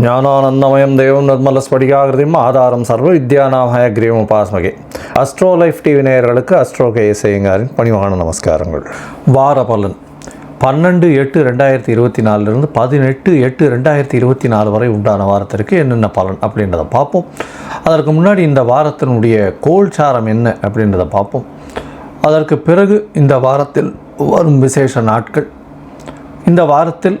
ஞானானந்தமயம் தேவம் நிர்மலஸ்படிகாகிருதியும் ஆதாரம் சர்வ வித்யானாமய கிரீவம் உபாஸ்மகே. அஸ்ட்ரோ லைஃப் டிவி நேயர்களுக்கு அஸ்ட்ரோ கே இசையங்காரின் பணிவான நமஸ்காரங்கள். வார பலன். பன்னெண்டு எட்டு ரெண்டாயிரத்தி இருபத்தி நாலுலேருந்து பதினெட்டு எட்டு ரெண்டாயிரத்தி இருபத்தி நாலு வரை உண்டான வாரத்திற்கு என்னென்ன பலன் அப்படின்றத பார்ப்போம். அதற்கு முன்னாடி இந்த வாரத்தினுடைய கோல்சாரம் என்ன அப்படின்றத பார்ப்போம். அதற்கு பிறகு இந்த வாரத்தில் வரும் விசேஷ நாட்கள். இந்த வாரத்தில்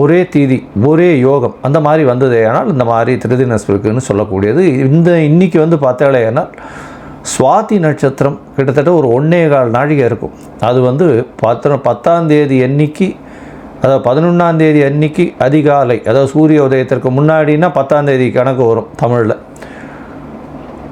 ஒரே தீதி ஒரே யோகம் அந்த மாதிரி வந்ததே ஆனால் இந்த மாதிரி திருதினஸ்பிருக்குன்னு சொல்லக்கூடியது. இந்த இன்னைக்கு வந்து பார்த்தாலேனால் சுவாதி நட்சத்திரம் கிட்டத்தட்ட ஒரு ஒன்றே கால் நாழிகை இருக்கும். அது வந்து பத்து பத்தாம் தேதி அன்னைக்கு அதாவது பதினொன்றாம் தேதி அன்னைக்கு அதிகாலை அதாவது சூரிய உதயத்திற்கு முன்னாடினா பத்தாம் தேதி கணக்கு வரும் தமிழில்.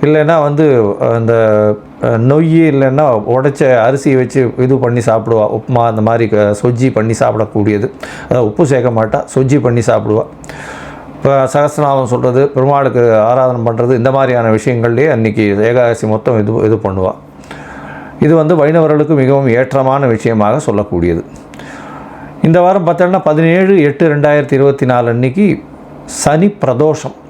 இல்லைன்னா வந்து அந்த நொய் இல்லைன்னா உடைச்ச அரிசியை வச்சு இது பண்ணி சாப்பிடுவா. உப்புமா அந்த மாதிரி க- சொஜ்ஜி பண்ணி சாப்பிடக்கூடியது. அதாவது உப்பு சேர்க்க மாட்டா சொஜ்ஜி பண்ணி சாப்பிடுவா. இப்போ சகஸ்ரநாமம் சொல்கிறது பெருமாளுக்கு ஆராதனை பண்ணுறது இந்த மாதிரியான விஷயங்கள்லேயே அன்றைக்கி ஏகாதசி மொத்தம் இது இது பண்ணுவாள் இது வந்து வைணவர்களுக்கு மிகவும் ஏற்றமான விஷயமாக சொல்லக்கூடியது. இந்த வாரம் பார்த்தோன்னா பதினேழு எட்டு ரெண்டாயிரத்தி இருபத்தி நாலு அன்னைக்கு சனி பிரதோஷம்.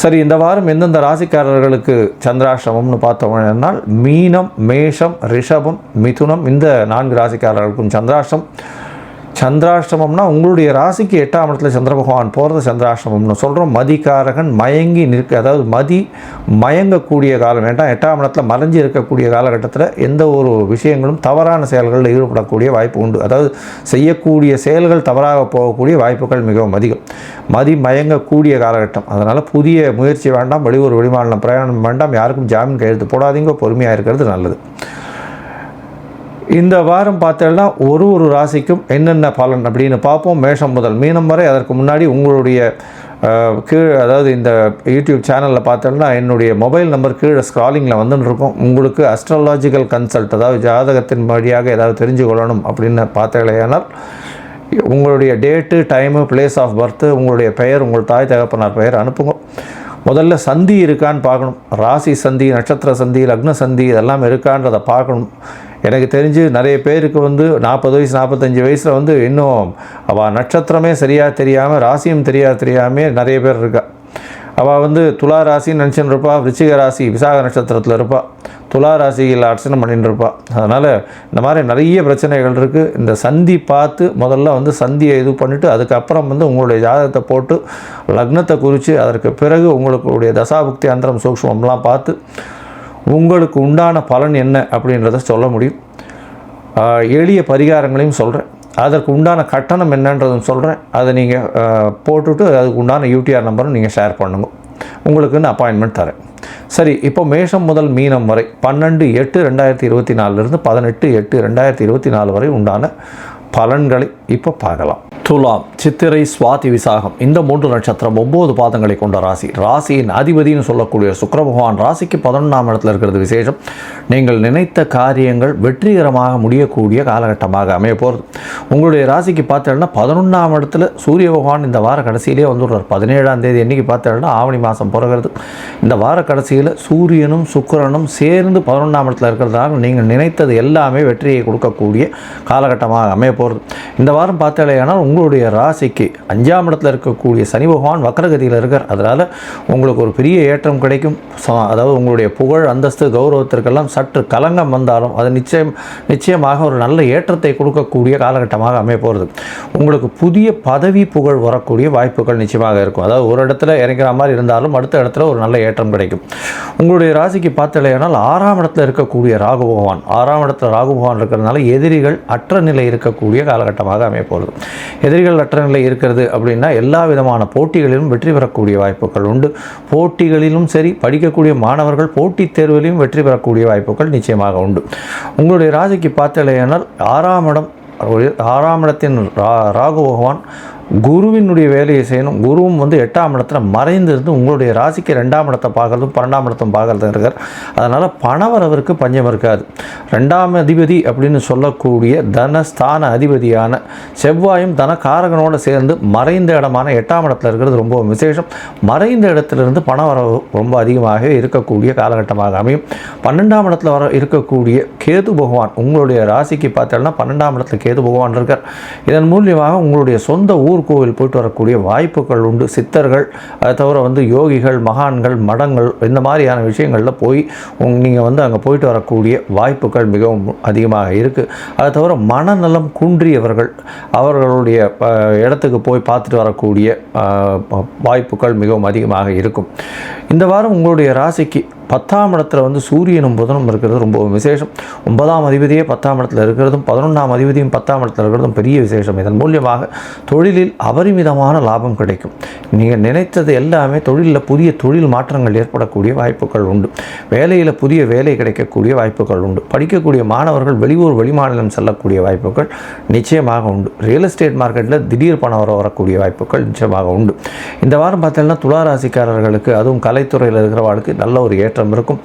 சரி இந்த வாரம் எந்தெந்த ராசிக்காரர்களுக்கு சந்திராஷ்டமம்னு பார்த்தோம்னால் மீனம் மேஷம் ரிஷபம் மிதுனம் இந்த நான்கு ராசிக்காரர்களுக்கும் சந்திராஷ்டம். சந்திராஷ்டமம்னா உங்களுடைய ராசிக்கு எட்டாம் இடத்துல சந்திர பகவான் போகிறது சந்திராஷ்டமம்னு சொல்கிறோம் மதிக்காரகன் மயங்கி நிற்க அதாவது மதி மயங்கக்கூடிய காலம் வேண்டாம் எட்டாம் இடத்துல மறைஞ்சு இருக்கக்கூடிய காலகட்டத்தில் எந்த ஒரு விஷயங்களும் தவறான செயல்களில் ஈடுபடக்கூடிய வாய்ப்பு உண்டு. அதாவது செய்யக்கூடிய செயல்கள் தவறாக போகக்கூடிய வாய்ப்புகள் மிகவும் அதிகம். மதி மயங்கக்கூடிய காலகட்டம். அதனால் புதிய முயற்சி வேண்டாம் வெளியூர் வெளிமாநிலம் பிரயாணம் வேண்டாம் யாருக்கும் ஜாமீன் கையெழுத்து போடாதீங்க பொறுமையாக இருக்கிறது நல்லது. இந்த வாரம் பார்த்தோம்னா ஒரு ஒரு ராசிக்கும் என்னென்ன பலன் அப்படின்னு பார்ப்போம். மேஷம் முதல் மீனம் வரை அதற்கு முன்னாடி உங்களுடைய கீழே அதாவது இந்த யூடியூப் சேனலில் பார்த்தோம்னா என்னுடைய மொபைல் நம்பர் கீழே ஸ்க்ராலிங்கில் வந்துன்னு இருக்கும். உங்களுக்கு அஸ்ட்ராலாஜிக்கல் கன்சல்ட் அதாவது ஜாதகத்தின் வழியாக ஏதாவது தெரிஞ்சு கொள்ளணும் அப்படின்னு பார்த்தீங்களேனால் உங்களுடைய date time place of birth உங்களுடைய பெயர் உங்கள் தாய் தகப்பனார் பெயர் அனுப்புங்க. முதல்ல சந்தி இருக்கான்னு பார்க்கணும். ராசி சந்தி நட்சத்திர சந்தி லக்ன சந்தி இதெல்லாம் இருக்கான்றதை பார்க்கணும். எனக்கு தெரிஞ்சு நிறைய பேருக்கு வந்து நாற்பது வயசு நாற்பத்தஞ்சு வயசில் வந்து இன்னும் அவள் நட்சத்திரமே சரியாக தெரியாமல் ராசியும் தெரியா தெரியாமே நிறைய பேர் இருக்கா. அவள் வந்து துலா ராசின்னு நினச்சின்னு இருப்பா விருச்சிக ராசி விசாக நட்சத்திரத்தில் இருப்பா. துலா ராசியில் அர்ச்சனை பண்ணிட்டு இருப்பா. அதனால் இந்த மாதிரி நிறைய பிரச்சனைகள் இருக்குது இந்த சந்தி பார்த்து முதல்ல வந்து சந்தியை இது பண்ணிவிட்டு அதுக்கப்புறம் வந்து உங்களுடைய ஜாதகத்தை போட்டு லக்னத்தை குறித்து அதற்கு பிறகு உங்களுடைய தசாபுக்தி அந்தரம் சூக்ஷ்மம்லாம் பார்த்து உங்களுக்கு உண்டான பலன் என்ன அப்படின்றத சொல்ல முடியும். எளிய பரிகாரங்களையும் சொல்கிறேன் அதற்கு உண்டான கட்டணம் என்னன்றதும் சொல்கிறேன் அதை நீங்கள் போட்டுவிட்டு அதுக்கு உண்டான யூடிஆர் நம்பரும் நீங்கள் ஷேர் பண்ணுங்க. உங்களுக்குன்னு அப்பாயின்மெண்ட் தரேன். சரி இப்போ மேஷம் முதல் மீனம் வரை பன்னெண்டு எட்டு ரெண்டாயிரத்தி இருபத்தி நாலுலேருந்து பதினெட்டு எட்டு ரெண்டாயிரத்தி இருபத்தி நாலு வரை உண்டான பலன்களை இப்போ பார்க்கலாம். துலாம் சித்திரை சுவாதி விசாகம். இந்த மூன்று நட்சத்திரம் ஒம்பது பாதங்களை கொண்ட ராசி. ராசியின் அதிபதினு சொல்லக்கூடிய சுக்கர பகவான் ராசிக்கு பதினொன்றாம் இடத்துல இருக்கிறது விசேஷம். நீங்கள் நினைத்த காரியங்கள் வெற்றிகரமாக முடியக்கூடிய காலகட்டமாக அமைய போகிறது. உங்களுடைய ராசிக்கு பார்த்தீங்கன்னா பதினொன்றாம் இடத்துல சூரிய பகவான் இந்த வார கடைசியிலே வந்துடுறார். பதினேழாம் தேதி என்றைக்கு பார்த்தீங்கன்னா ஆவணி மாதம் பிறகுறது. இந்த வார கடைசியில் சூரியனும் சுக்கிரனும் சேர்ந்து பதினொன்றாம் இடத்துல இருக்கிறதாக நீங்கள் நினைத்தது எல்லாமே வெற்றியை கொடுக்கக்கூடிய காலகட்டமாக அமைய போகிறது. இந்த வாரம் பார்த்தாலேயானால் உங்களுடைய ராசிக்கு அஞ்சாம் இடத்துல இருக்கக்கூடிய சனி பகவான் வக்கரகதியில் இருக்கார். அதனால் உங்களுக்கு ஒரு பெரிய ஏற்றம் கிடைக்கும். அதாவது உங்களுடைய புகழ் அந்தஸ்து கௌரவத்திற்கெல்லாம் சற்று கலங்கம் வந்தாலும் அது நிச்சயம் நிச்சயமாக ஒரு நல்ல ஏற்றத்தை கொடுக்கக்கூடிய காலகட்டமாக அமைய போகிறது. உங்களுக்கு புதிய பதவி புகழ் வரக்கூடிய வாய்ப்புகள் நிச்சயமாக இருக்கும். அதாவது ஒரு இடத்துல இறங்குற மாதிரி இருந்தாலும் அடுத்த இடத்துல ஒரு நல்ல ஏற்றம் கிடைக்கும். உங்களுடைய ராசிக்கு பார்த்தாலேயானால் ஆறாம் இடத்துல இருக்கக்கூடிய ராகு பகவான் ஆறாம் இடத்துல ராகு பகவான் இருக்கிறதுனால எதிரிகள் அற்ற நிலை இருக்கக்கூடிய காலகட்டமாக அமையப்போகுது. எதிரிகள் அற்ற நிலை இருக்கிறது அப்படின்னா எல்லா விதமான போட்டிகளிலும் வெற்றி பெறக்கூடிய வாய்ப்புகள் உண்டு. போட்டிகளிலும் சரி படிக்கக்கூடிய மாணவர்கள் போட்டித் தேர்விலையும் வெற்றி பெறக்கூடிய வாய்ப்புகள் நிச்சயமாக உண்டு. உங்களுடைய ராசிக்கு பார்த்தலையானால் ஆறாம் இடம் ஆறாம் இடத்தின் ரா ராகு பகவான் குருவினுடைய வேலையை செய்யணும். குருவும் வந்து எட்டாம் இடத்துல மறைந்திருந்து உங்களுடைய ராசிக்கு ரெண்டாம் இடத்தை பார்க்கறதும் பன்னெண்டாம் இடத்தும் பார்க்கறதும் இருக்கார். அதனால் பணவரவருக்கு பஞ்சம் இருக்காது. ரெண்டாம் அதிபதி அப்படின்னு சொல்லக்கூடிய தனஸ்தான அதிபதியான செவ்வாயும் தனக்காரகனோடு சேர்ந்து மறைந்த இடமான எட்டாம் இடத்துல இருக்கிறது ரொம்ப விசேஷம். மறைந்த இடத்துலேருந்து பணவரவு ரொம்ப அதிகமாக இருக்கக்கூடிய காலகட்டமாக அமையும். பன்னெண்டாம் இடத்துல வர இருக்கக்கூடிய கேது பகவான் உங்களுடைய ராசிக்கு பார்த்தோம்னா பன்னெண்டாம் இடத்துல கேது பகவான் இருக்கார். இதன் மூலியமாக உங்களுடைய சொந்த ஊர் கோவில் போயிட்டு வரக்கூடிய வாய்ப்புகள் உண்டு. சித்தர்கள் அதை தவிர வந்து யோகிகள் மகான்கள் மடங்கள் இந்த மாதிரியான விஷயங்களில் போய் உங் நீங்கள் வந்து அங்கே போயிட்டு வரக்கூடிய வாய்ப்புகள் மிகவும் அதிகமாக இருக்குது அதை தவிர மனநலம் குன்றியவர்கள் அவர்களுடைய இடத்துக்கு போய் பார்த்துட்டு வரக்கூடிய வாய்ப்புகள் மிகவும் அதிகமாக இருக்கும். இந்த வாரம் உங்களுடைய ராசிக்கு பத்தாம் இடத்துல வந்து சூரியனும் புதனும் இருக்கிறது ரொம்ப விசேஷம். ஒன்பதாம் அதிபதியே பத்தாம் இடத்துல இருக்கிறதும் பதினொன்றாம் அதிபதியும் பத்தாம் இடத்துல இருக்கிறதும் பெரிய விசேஷம். இதன் மூலியமாக தொழிலில் அபரிமிதமான லாபம் கிடைக்கும். நீங்கள் நினைத்தது எல்லாமே தொழிலில் புதிய தொழில் மாற்றங்கள் ஏற்படக்கூடிய வாய்ப்புகள் உண்டு. வேலையில் புதிய வேலை கிடைக்கக்கூடிய வாய்ப்புகள் உண்டு. படிக்கக்கூடிய மாணவர்கள் வெளியூர் வெளிமாநிலம் செல்லக்கூடிய வாய்ப்புகள் நிச்சயமாக உண்டு. ரியல் எஸ்டேட் மார்க்கெட்டில் திடீர் பணம் வர வரக்கூடிய வாய்ப்புகள் நிச்சயமாக உண்டு. இந்த வாரம் பார்த்தீங்கன்னா துளாராசிக்காரர்களுக்கு அதுவும் கலைத்துறையில் இருக்கிறவர்களுக்கு நல்ல ஒரு ஏற்ற ஏற்றம் இருக்கும்.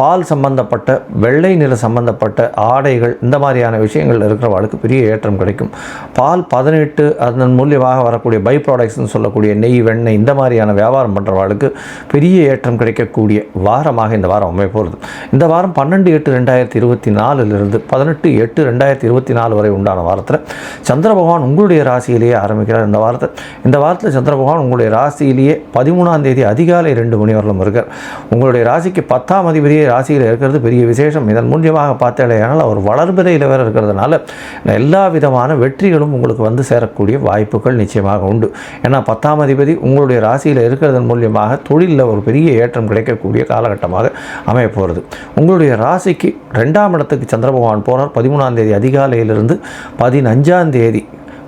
பால் சம்பந்தப்பட்ட வெள்ளை நில சம்பந்தப்பட்ட ஆடைகள் இந்த மாதிரியான விஷயங்கள் இருக்கிறவர்களுக்கு பெரிய ஏற்றம் கிடைக்கும். பால் பதினெட்டு அதன் மூலியமாக வரக்கூடிய பை ப்ராடக்ட்ஸ்னு சொல்லக்கூடிய நெய் வெண்ணெய் இந்த மாதிரியான வியாபாரம் பண்ணுறவர்களுக்கு பெரிய ஏற்றம் கிடைக்கக்கூடிய வாரமாக இந்த வாரம் அமைய போகிறது இந்த வாரம் பன்னெண்டு எட்டு ரெண்டாயிரத்தி இருபத்தி நாலுலேருந்து பதினெட்டு எட்டு ரெண்டாயிரத்தி இருபத்தி நாலு வரை உண்டான வாரத்தில் சந்திர பகவான் உங்களுடைய ராசியிலேயே ஆரம்பிக்கிறார் இந்த வாரத்தை. இந்த வாரத்தில் சந்திர பகவான் உங்களுடைய ராசியிலேயே பதிமூணாம் தேதி அதிகாலை ரெண்டு மணி வரலும் இருக்கார். உங்களுடைய ராசிக்கு பத்தாம் அதிபதியை ராசியில் இருக்கிறது பெரிய விசேஷம். இதன் மூலியமாக பார்த்தாலேயானால் அவர் வளர்பிறையில் வேறு இருக்கிறதுனால எல்லா விதமான வெற்றிகளும் உங்களுக்கு வந்து சேரக்கூடிய வாய்ப்புகள் நிச்சயமாக உண்டு. ஏன்னா பத்தாம் அதிபதி உங்களுடைய ராசியில் இருக்கிறதன் மூலியமாக தொழிலில் ஒரு பெரிய ஏற்றம் கிடைக்கக்கூடிய காலகட்டமாக அமைய போகிறது உங்களுடைய ராசிக்கு ரெண்டாம் இடத்துக்கு சந்திர பகவான் போனார். பதிமூணாம் தேதி அதிகாலையிலிருந்து பதினஞ்சாம் தேதி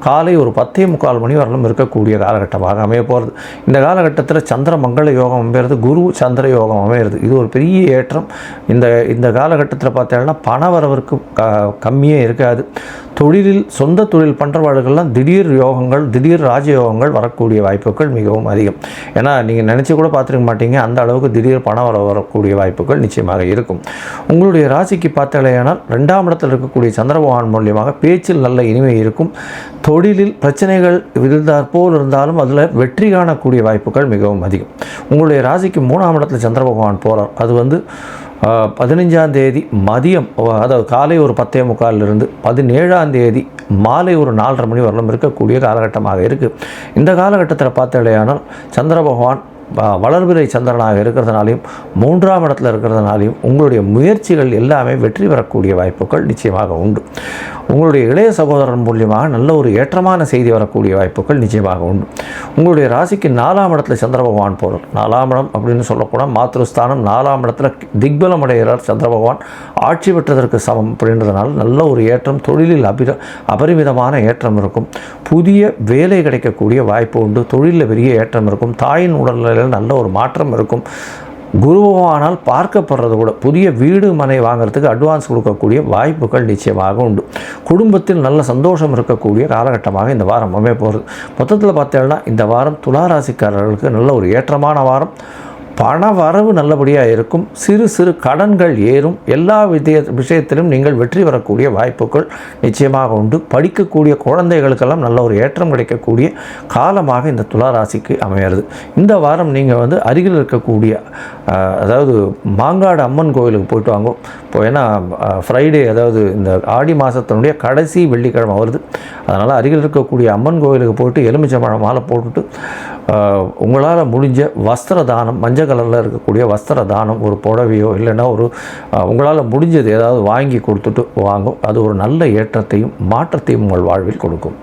காலை ஒரு பத்தே முக்கால் மணி வரலும் இருக்கக்கூடிய காலகட்டமாக அமைய போகிறது. இந்த காலகட்டத்தில் சந்திர மங்கள யோகம் அமையிறது குரு சந்திர யோகம் அமையிறது இது ஒரு பெரிய ஏற்றம். இந்த இந்த காலகட்டத்தில் பார்த்தீங்கன்னா பண வரவிற்கு க கம்மியே இருக்காது. தொழிலில் சொந்த தொழில் பண்ணுறவர்களுக்கெல்லாம் திடீர் யோகங்கள் திடீர் ராஜயோகங்கள் வரக்கூடிய வாய்ப்புகள் மிகவும் அதிகம். ஏன்னா நீங்கள் நினச்சி கூட பார்த்துருக்க மாட்டீங்க. அந்த அளவுக்கு திடீர் பணம் வர வரக்கூடிய வாய்ப்புகள் நிச்சயமாக இருக்கும். உங்களுடைய ராசிக்கு பார்த்தாலேயானால் ரெண்டாம் இடத்தில் இருக்கக்கூடிய சந்திரபகவான் மூலியமாக பேச்சில் நல்ல இனிமை இருக்கும். தொழிலில் பிரச்சனைகள் இருந்தால் போல் இருந்தாலும் அதில் வெற்றி காணக்கூடிய வாய்ப்புகள் மிகவும் அதிகம். உங்களுடைய ராசிக்கு மூணாம் இடத்துல சந்திர பகவான் போகிறார் அது வந்து பதினஞ்சாம் தேதி மதியம் அதாவது காலை ஒரு பத்தே முக்காலிலிருந்து பதினேழாம் தேதி மாலை ஒரு நாலரை மணி வரலும் இருக்கக்கூடிய காலகட்டமாக இருக்குது இந்த காலகட்டத்தில் பார்த்தாலேயானால் சந்திர பகவான் வளர்பிறை சந்திரனாக இருக்கிறதுனாலையும் மூன்றாம் இடத்துல இருக்கிறதுனாலையும் உங்களுடைய முயற்சிகள் எல்லாமே வெற்றி பெறக்கூடிய வாய்ப்புகள் நிச்சயமாக உண்டு. உங்களுடைய இளைய சகோதரன் மூலியமாக நல்ல ஒரு ஏற்றமான செய்தி வரக்கூடிய வாய்ப்புகள் நிச்சயமாக உண்டு. உங்களுடைய ராசிக்கு நாலாம் இடத்துல சந்திர பகவான் போகிறார் நாலாம் இடம் அப்படின்னு சொல்லக்கூடாது மாத்திருஸ்தானம் நாலாம் இடத்துல திக்பலம் அடைகிறார் சந்திர பகவான். ஆட்சி பெற்றதற்கு சமம் அப்படின்றதுனால நல்ல ஒரு ஏற்றம் தொழிலில் அபிர அபரிமிதமான ஏற்றம் இருக்கும். புதிய வேலை கிடைக்கக்கூடிய வாய்ப்பு உண்டு. தொழிலில் பெரிய ஏற்றம் இருக்கும். தாயின் உடல்நிலையில் நல்ல ஒரு மாற்றம் இருக்கும். குருவானால் பார்க்கப்படுறது கூட புதிய வீடு மனை வாங்குறதுக்கு அட்வான்ஸ் கொடுக்கக்கூடிய வாய்ப்புகள் நிச்சயமாக உண்டு. குடும்பத்தில் நல்ல சந்தோஷம் இருக்கக்கூடிய காலகட்டமாக இந்த வாரம் அமைய போகிறது மொத்தத்தில் பார்த்தீங்கன்னா இந்த வாரம் துளாராசிக்காரர்களுக்கு நல்ல ஒரு ஏற்றமான வாரம். பண வரவு நல்லபடியாக இருக்கும். சிறு சிறு கடன்கள் ஏறும். எல்லா விதய விஷயத்திலும் நீங்கள் வெற்றி பெறக்கூடிய வாய்ப்புகள் நிச்சயமாக உண்டு. படிக்கக்கூடிய குழந்தைகளுக்கெல்லாம் நல்ல ஒரு ஏற்றம் கிடைக்கக்கூடிய காலமாக இந்த துளாராசிக்கு அமையிறது. இந்த வாரம் நீங்கள் வந்து அருகில் இருக்கக்கூடிய அதாவது மாங்காடு அம்மன் கோயிலுக்கு போயிட்டு வாங்க. இப்போ ஏன்னா ஃப்ரைடே அதாவது இந்த ஆடி மாதத்தினுடைய கடைசி வெள்ளிக்கிழமை வருது. அதனால் அருகில் இருக்கக்கூடிய அம்மன் கோயிலுக்கு போயிட்டு எலுமிச்சம்பழம் மாலை போட்டுட்டு உங்களால் முடிஞ்ச வஸ்திர தானம் மஞ்சள் கலரில் இருக்கக்கூடிய வஸ்திர தானம் ஒரு புடவையோ இல்லைன்னா ஒரு உங்களால் முடிஞ்சது ஏதாவது வாங்கி கொடுத்துட்டு வாங்கும். அது ஒரு நல்ல ஏற்றத்தையும் மாற்றத்தையும் உங்கள் வாழ்வில் கொடுக்கும்.